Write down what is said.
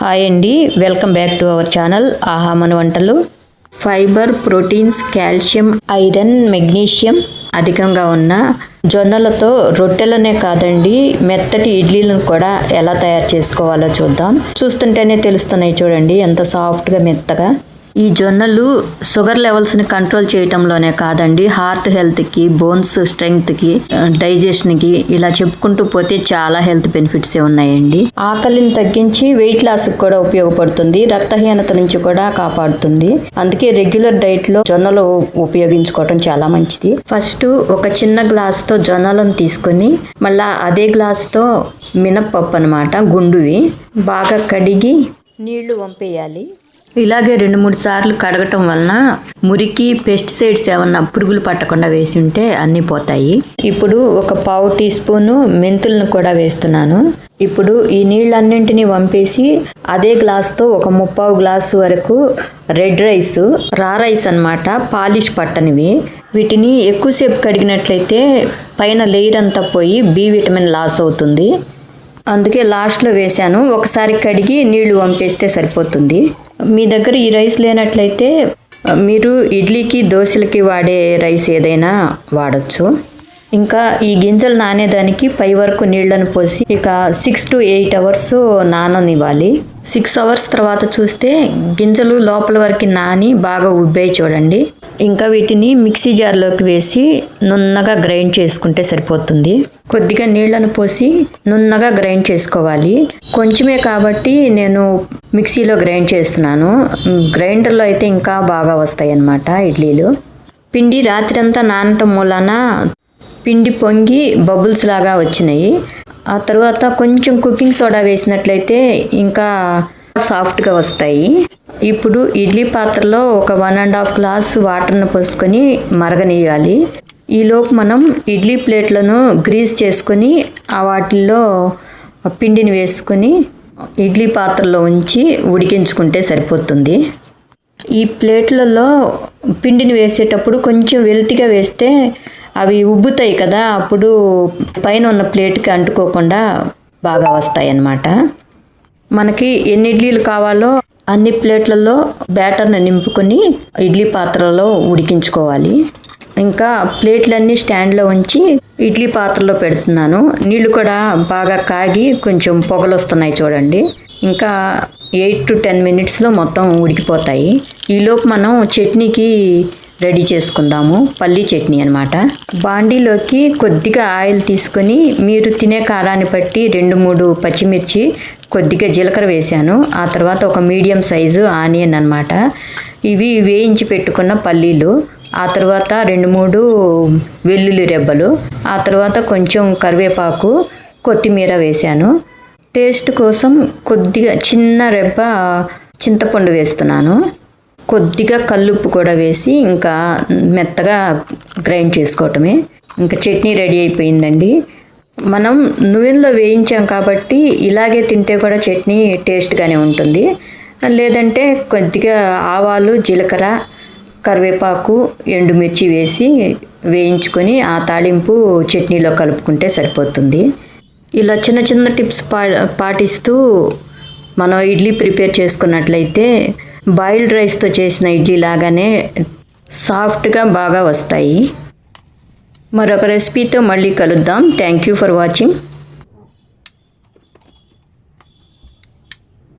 Hi అండి welcome back to our channel ఆహా మన వంటలు. Fibre proteins calcium iron magnesium అధికంగా ఉన్న జొన్నలతో రొట్టెలనే కాదండి మెత్తటి ఇడ్లీలను కూడా ఎలా తయారు చేసుకోవాలో చూద్దాం. చూస్తుంటేనే తెలుస్తున్నాయి చూడండి ఎంత సాఫ్ట్గా మెత్తగా. ఈ జొన్నలు షుగర్ లెవెల్స్ని కంట్రోల్ చేయటంలోనే కాదండి. హార్ట్ హెల్త్కి బోన్స్ స్ట్రెంగ్త్కి డైజెషన్కి ఇలా చెప్పుకుంటూ పోతే చాలా హెల్త్ బెనిఫిట్స్ ఉన్నాయండి. ఆకలిని తగ్గించి వెయిట్ లాస్ కూడా ఉపయోగపడుతుంది. రక్తహీనత నుంచి కూడా కాపాడుతుంది. అందుకే రెగ్యులర్ డైట్లో జొన్నలు ఉపయోగించుకోవటం చాలా మంచిది. ఫస్ట్ ఒక చిన్న గ్లాస్తో జొన్నలను తీసుకొని మళ్ళా అదే గ్లాస్తో మినప్పప్పు అనమాట గుండువి. బాగా కడిగి నీళ్ళు వంపేయాలి. ఇలాగే రెండు మూడు సార్లు కడగటం వలన మురికి పెస్టిసైడ్స్ ఏమన్నా పురుగులు పట్టకుండా వేసి ఉంటే అన్నీ పోతాయి. ఇప్పుడు ఒక పావు టీ స్పూను మెంతులను కూడా వేస్తున్నాను. ఇప్పుడు ఈ నీళ్ళన్నింటినీ వంపేసి అదే గ్లాస్తో ఒక ముప్పావు గ్లాసు వరకు రెడ్ రైస్ రా రైస్ అన్నమాట పాలిష్ పట్టనివి. వీటిని ఎక్కువసేపు కడిగినట్లయితే పైన లేయర్ అంతా పోయి బి విటమిన్ లాస్ అవుతుంది. అందుకే లాస్ట్లో వేశాను. ఒకసారి కడిగి నీళ్ళు వంపేస్తే సరిపోతుంది. మీ దగ్గర ఈ రైస్ లేనట్లయితే మీరు ఇడ్లీకి దోశలకి వాడే రైస్ ఏదైనా వాడచ్చు. ఇంకా ఈ గింజలు నానేదానికి పై వరకు నీళ్ళను పోసి ఇక సిక్స్ టు ఎయిట్ అవర్స్ నాననివ్వాలి. సిక్స్ అవర్స్ తర్వాత చూస్తే గింజలు లోపల వరకు నాని బాగా ఉబ్బాయి చూడండి. ఇంకా వీటిని మిక్సీ జార్లోకి వేసి నున్నగా గ్రైండ్ చేసుకుంటే సరిపోతుంది. కొద్దిగా నీళ్ళను పోసి నున్నగా గ్రైండ్ చేసుకోవాలి. కొంచెమే కాబట్టి నేను మిక్సీలో గ్రైండ్ చేస్తున్నాను. గ్రైండర్లో అయితే ఇంకా బాగా వస్తాయి అన్నమాట ఇడ్లీలు. పిండి రాత్రంతా నానటం మూలన పిండి పొంగి బబుల్స్ లాగా వచ్చినాయి. ఆ తర్వాత కొంచెం కుకింగ్ సోడా వేసినట్లయితే ఇంకా సాఫ్ట్గా వస్తాయి. ఇప్పుడు ఇడ్లీ పాత్రలో ఒక వన్ అండ్ హాఫ్ గ్లాస్ వాటర్ను పోసుకొని మరగనీయాలి ఈలోపు మనం ఇడ్లీ ప్లేట్లను గ్రీజ్ చేసుకొని ఆ వాటిల్లో పిండిని వేసుకొని ఇడ్లీ పాత్రలో ఉంచి ఉడికించుకుంటే సరిపోతుంది. ఈ ప్లేట్లలో పిండిని వేసేటప్పుడు కొంచెం వెల్తిగా వేస్తే అవి ఉబ్బుతాయి కదా అప్పుడు పైన ఉన్న ప్లేట్కి అంటుకోకుండా బాగా వస్తాయి అన్నమాట మనకి ఎన్ని ఇడ్లీలు కావాలో అన్ని ప్లేట్లలో బ్యాటర్ని నింపుకొని ఇడ్లీ పాత్రలో ఉడికించుకోవాలి. ఇంకా ప్లేట్లన్నీ స్టాండ్లో ఉంచి ఇడ్లీ పాత్రలో పెడుతున్నాను. నీళ్ళు కూడా బాగా కాగి కొంచెం పొగలు వస్తున్నాయి చూడండి. ఇంకా ఎయిట్ టు టెన్ మినిట్స్లో మొత్తం ఉడికిపోతాయి. ఈలోపు మనం చట్నీకి రెడీ చేసుకుందాము. పల్లి చట్నీ అనమాట బాండీలోకి కొద్దిగా ఆయిల్ తీసుకొని మీరు తినే కారాన్ని బట్టి రెండు మూడు పచ్చిమిర్చి కొద్దిగా జీలకర్ర వేశాను. ఆ తర్వాత ఒక మీడియం సైజు ఆనియన్ అనమాట ఇవి వేయించి పెట్టుకున్న పల్లీలు. ఆ తర్వాత రెండు మూడు వెల్లుల్లి రెబ్బలు. ఆ తర్వాత కొంచెం కరివేపాకు కొత్తిమీర వేశాను. టేస్ట్ కోసం కొద్దిగా చిన్న రెబ్బ చింతపండు వేస్తున్నాను. కొద్దిగా కల్లుప్పు కూడా వేసి ఇంకా మెత్తగా గ్రైండ్ చేసుకోవటమే. ఇంకా చట్నీ రెడీ అయిపోయిందండి. మనం నూనెలో వేయించాం కాబట్టి ఇలాగే తింటే కూడా చట్నీ టేస్ట్గానే ఉంటుంది. లేదంటే కొద్దిగా ఆవాలు జీలకర్ర కరివేపాకు ఎండుమిర్చి వేసి వేయించుకొని ఆ తాళింపు చట్నీలో కలుపుకుంటే సరిపోతుంది. ఇలా చిన్న చిన్న టిప్స్ పా పాటిస్తూ మనం ఇడ్లీ ప్రిపేర్ చేసుకున్నట్లయితే బాయిల్డ్ రైస్తో చేసిన ఇడ్లీ లాగానే సాఫ్ట్గా బాగా వస్తాయి. మరొక రెసిపీతో మళ్ళీ కలుద్దాం. Thank you for watching